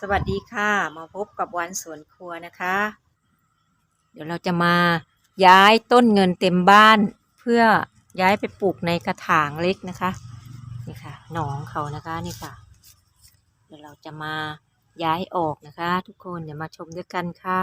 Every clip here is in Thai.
สวัสดีค่ะ มาพบกับวันสวนครัวนะคะ เดี๋ยวเราจะมาย้ายต้นเงินเต็มบ้าน เพื่อย้ายไปปลูกในกระถางเล็กนะคะ นี่ค่ะหนองเขานะคะนี่ค่ะ เดี๋ยวเราจะมาย้ายออกนะคะ ทุกคนเดี๋ยวมาชมด้วยกันค่ะ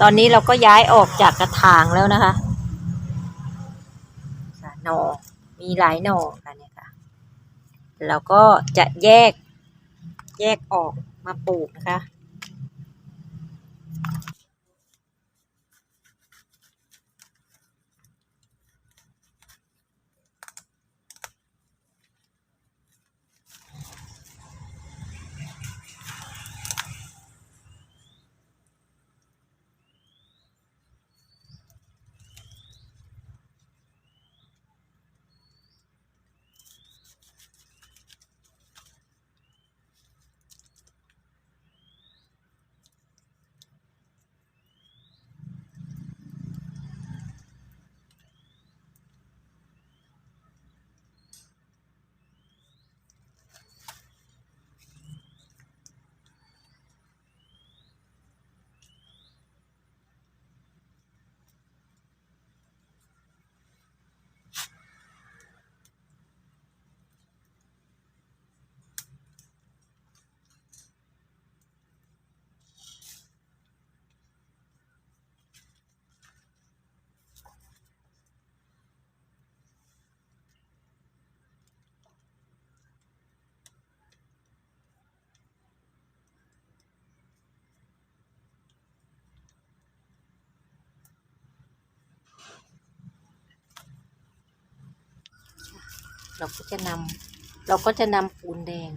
ตอนนี้เราก็ย้ายออกจากกระถางแล้วนะคะหนอมีหลายหนอค่ะเนี่ยค่ะเราก็จะแยกแยกออกมาปลูกนะคะ เราก็จะนำเราก็จะนำปูนแดง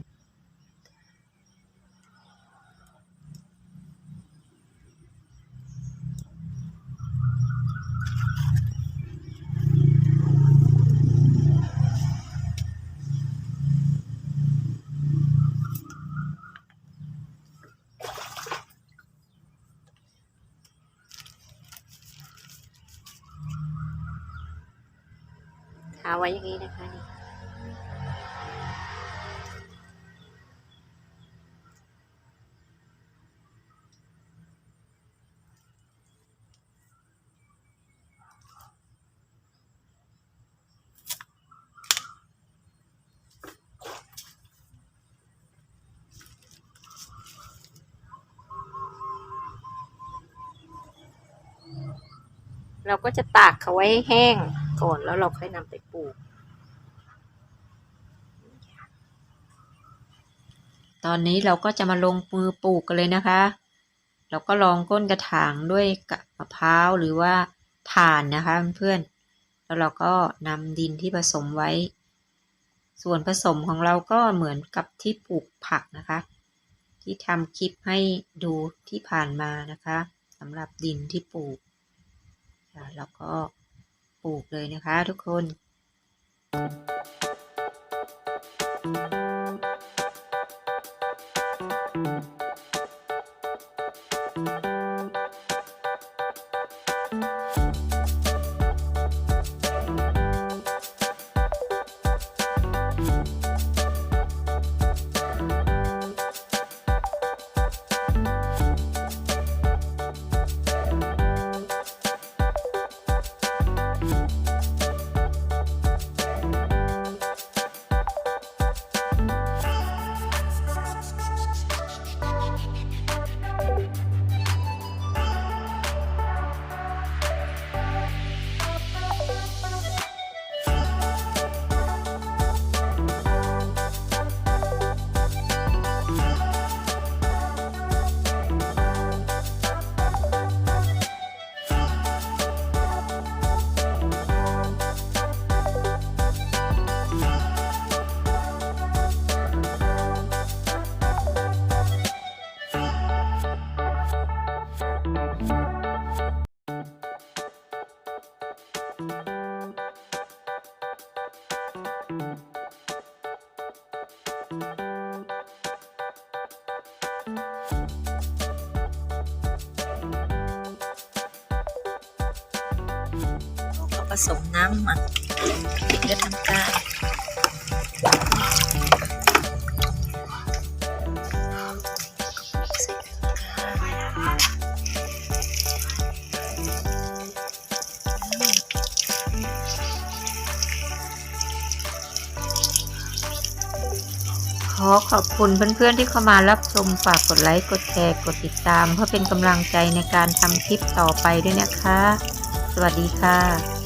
ทาไว้อย่างนี้นะคะนี่ เราก็จะตากเขาไว้ให้แห้งก่อนแล้วเราค่อยนำไปปลูก ตอนนี้เราก็จะมาลงมือปลูกกันเลยนะคะ เราก็ลองก้นกระถางด้วยกับมะพร้าวหรือว่าถ่านนะคะเพื่อนๆแล้วเราก็นำดินที่ผสมไว้ ส่วนผสมของเราก็เหมือนกับที่ปลูกผักนะคะ ที่ทำคลิปให้ดูที่ผ่านมานะคะสำหรับดินที่ปลูก แล้วก็ปลูกเลยนะคะทุกคนเสมน้ำมันเลือดน้ำตาลขอขอบคุณเพื่อนๆที่เข้ามารับชมฝากกดไลค์ กดแชร์ กดติดตาม เพื่อเป็นกำลังใจในการทำคลิปต่อไปด้วยนะคะ สวัสดีค่ะ